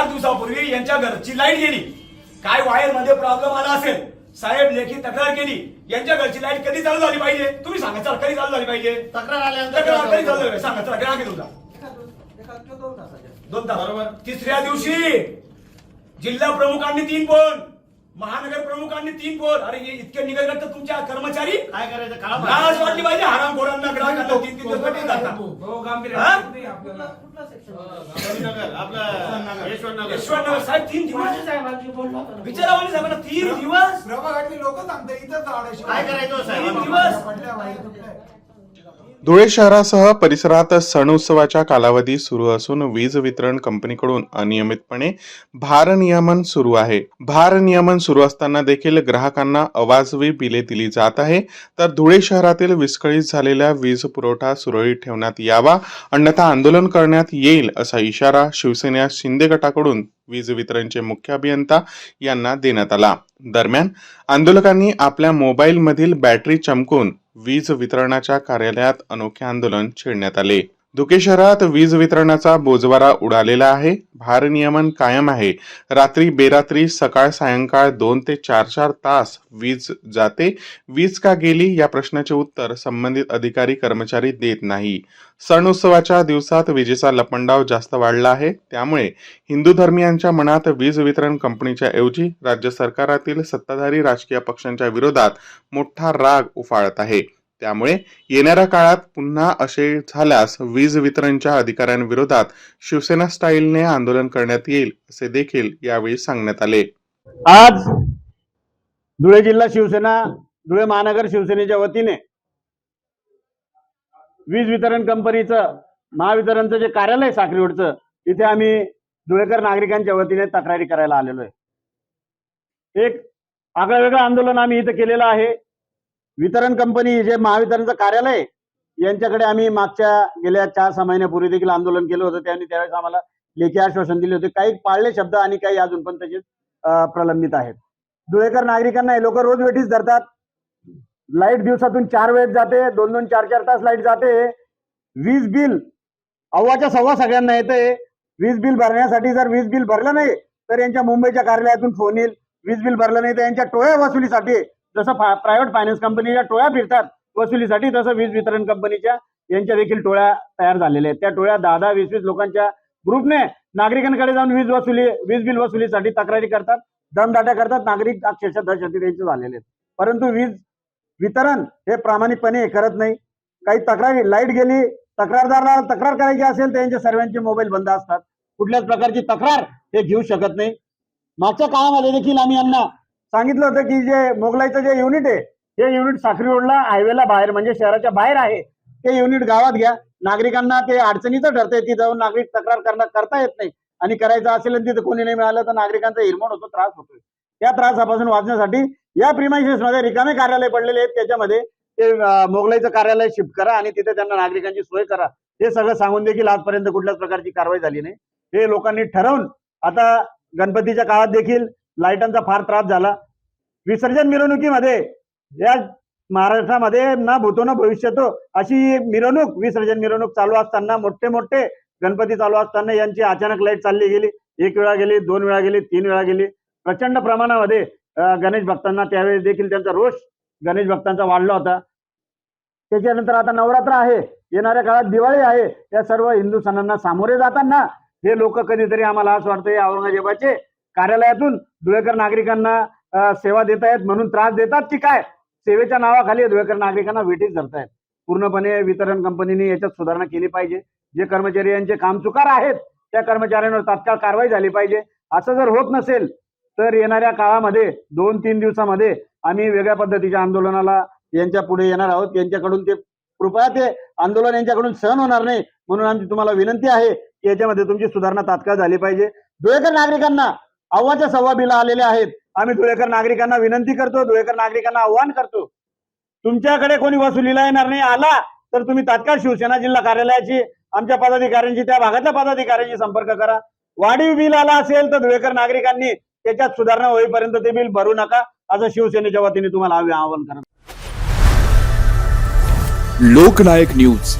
चार दिवसापूर्वी यांच्या घरची लाइट गेली. काय वायरमध्ये प्रॉब्लेम आला असेल? साहेब लेखी तक्रार केली. यांच्या घरची लाइट कधी चालू झाली पाहिजे? तुम्ही सांगा चला कधी चालू झाली पाहिजे? तक्रार आल्यानंतर तक्रार कधी चालू झाली पाहिजे? सांगा चला ग्राहक तुमचा. दोन तासाच्या दोन तास. बरोबर. तिसऱ्या दिवशी जिल्हा प्रमुखांनी तीन फोन. महानगर प्रमुखांनी तीन फोन अरे हे इतके निघत तर तुमच्या कर्मचारी? काय करायचं? काळा लाज वाटली पाहिजे. हरामखोरांना ग्राहकांना तीन तीन दिवस कधी जातात. हो, गांभीर्य हा? नाही आपल्याला. कुठला सेक्शन नगर आपलं यशवंतनगर. यशवंतनगर. साहेब तीन दिवस? साहेबांना तीन दिवस? प्रभागातली लोक सांगतात इथं काय करायचं साहेब? तीन दिवस. धुळे शहरासह परिसरात सण उत्सवाच्या कालावधी सुरू असून वीज वितरण कंपनीकडून अनियमितपणे भारनियमन सुरू आहे. भारनियमन सुरू असताना देखील ग्राहकांना अवाजवी बिले दिली जात आहे. तर धुळे शहरातील विस्कळीत झालेला वीज पुरवठा सुरळीत ठेवण्यात यावा अन्यथा आंदोलन करण्यात येईल असा इशारा शिवसेना शिंदे गटाकडून वीज वितरणचे मुख्य अभियंता यांना देण्यात आला. दरम्यान आंदोलकांनी आपल्या मोबाईलमधील बॅटरी चमकून वीज वितरणाच्या कार्यालयात अनोखे आंदोलन छेडण्यात आले. धुके शहरात वीज वितरणाचा बोजवारा उडालेला आहे. भारनियमन कायम आहे. रात्री बेरात्री सकाळ सायंकाळ दोन ते चार चार तास वीज जाते. वीज का गेली? या प्रश्नाचे उत्तर संबंधित अधिकारी कर्मचारी देत नाही. सण उत्सवाच्या दिवसात विजेचा लपंडाव जास्त वाढला आहे. त्यामुळे हिंदू धर्मियांच्या मनात वीज वितरण कंपनीच्या ऐवजी राज्य सरकारातील सत्ताधारी राजकीय पक्षांच्या विरोधात मोठा राग उफाळत आहे. त्यामुळे येणाऱ्या काळात पुन्हा असे झाल्यास वीज वितरणच्या अधिकाऱ्यांविरोधात शिवसेना स्टाईलने आंदोलन करण्यात येईल असे देखील यावेळी सांगण्यात आले. आज धुळे जिल्हा शिवसेना धुळे महानगर शिवसेनेच्या वतीने वीज वितरण कंपनीचं महावितरणचं जे कार्यालय आहे तिथे आम्ही धुळेकर नागरिकांच्या वतीने तक्रारी करायला आलेलो आहे. एक आगळं वेगळं आंदोलन आम्ही इथं केलेलं आहे. वितरण कंपनी जे महावितरणचं कार्यालय यांच्याकडे आम्ही मागच्या गेल्या चार सहा महिन्यापूर्वी देखील आंदोलन केलं होतं. त्यांनी त्यावेळेस आम्हाला लेखी आश्वासन दिले होते. काही पाळले शब्द आणि काही अजून पण तसेच प्रलंबित आहेत. धुळेकर नागरिकांना हे लोक रोज वेठीच धरतात. लाइट दिवसातून चार वेळ जाते दोन दोन चार चार तास लाइट जाते. वीज बिल अव्वाच्या सव्वा सगळ्यांना येते. वीज बिल भरण्यासाठी जर वीज बिल भरलं नाही तर यांच्या मुंबईच्या कार्यालयातून फोन येईल. वीज बिल भरलं नाही तर यांच्या टोळ्या वसुलीसाठी जसं प्रायव्हेट फायनान्स कंपनीच्या टोळ्या फिरतात वसुलीसाठी तसं वीज वितरण कंपनीच्या यांच्या देखील टोळ्या तयार झालेल्या आहेत. त्या टोळ्या दहा दहा वीस वीस लोकांच्या ग्रुपने नागरिकांकडे जाऊन वीज वसुली वीज बिल वसुलीसाठी तक्रारी करतात दमदाट्या करतात. नागरिक अक्षरशः दहशती त्यांचे झालेले आहेत. परंतु वीज वितरण हे प्रामाणिकपणे करत नाही. काही तक्रारी लाइट गेली तक्रारदाराला तक्रार करायची असेल तर सर्वांचे मोबाईल बंद असतात. कुठल्याच प्रकारची तक्रार हे घेऊ शकत नाही. मागच्या काळामध्ये देखील आम्ही यांना सांगितलं होतं की जे मोगलाईचं जे युनिट आहे हे युनिट साखरी रोडला हायवेला बाहेर म्हणजे शहराच्या बाहेर आहे. ते युनिट गावात घ्या. नागरिकांना ते अडचणीचं ठरते ती जाऊन नागरिक तक्रार करणं करता येत नाही. आणि करायचं असेल आणि तिथे कोणी नाही मिळालं तर नागरिकांचा हिरमोड होतो त्रास होतोय. त्या त्रासापासून वाचण्यासाठी या प्रिमायसेस मध्ये रिकामे कार्यालय पडलेले आहेत. त्याच्यामध्ये ते मोगलाईचं कार्यालय शिफ्ट करा आणि तिथे त्यांना नागरिकांची सोय करा. हे सगळं सांगून देखील आजपर्यंत कुठल्याच प्रकारची कारवाई झाली नाही. हे लोकांनी ठरवून आता गणपतीच्या काळात देखील लाईटांचा फार त्रास झाला. विसर्जन मिरवणुकीमध्ये या महाराष्ट्रामध्ये ना भूतो ना भविष्यतो अशी मिरवणूक विसर्जन मिरवणूक चालू असताना मोठे मोठे गणपती चालू असताना यांची अचानक लाइट चालली गेली. एक वेळा गेली दोन वेळा गेली तीन वेळा गेली. प्रचंड प्रमाणामध्ये गणेश भक्तांना त्यावेळेस देखील त्यांचा रोष गणेश भक्तांचा वाढला होता. त्याच्यानंतर आता नवरात्र आहे. येणाऱ्या काळात दिवाळी आहे. या सर्व हिंदू सणांना सामोरे जाताना हे लोक कधीतरी आम्हाला असं वाटतं औरंगजेबाचे कार्यालयातून धुळेकर नागरिकांना सेवा देत आहेत म्हणून त्रास देतात की काय? सेवेच्या नावाखाली धुळेकर नागरिकांना वेटीस धरतायत. पूर्णपणे वितरण कंपनीने याच्यात सुधारणा केली पाहिजे. जे कर्मचारी यांचे काम चुकार आहेत त्या कर्मचाऱ्यांवर तात्काळ कारवाई झाली पाहिजे. असं जर होत नसेल तर येणाऱ्या काळामध्ये दोन तीन दिवसामध्ये आम्ही वेगळ्या पद्धतीच्या आंदोलनाला यांच्या पुढे येणार आहोत. यांच्याकडून ते कृपया ते आंदोलन यांच्याकडून सहन होणार नाही म्हणून आमची तुम्हाला विनंती आहे की याच्यामध्ये तुमची सुधारणा तात्काळ झाली पाहिजे. धुळेकर नागरिकांना अव्वाच्या सव्वा बिल आलेले आहेत. आम्ही धुळेकर नागरिकांना विनंती करतो धुळेकर नागरिकांना आव्हान करतो. तुमच्याकडे कोणी वसुलीला येणार नाही आला तर तुम्ही तात्काळ शिवसेना जिल्हा कार्यालयाची आमच्या पदाधिकाऱ्यांची त्या भागातल्या पदाधिकाऱ्यांशी संपर्क करा. वाढीव बिल आला असेल तर धुळेकर नागरिकांनी त्याच्यात सुधारणा होईपर्यंत ते बिल भरू नका. असं शिवसेनेच्या वतीने तुम्हाला आव्हान करत. लोकनायक न्यूज.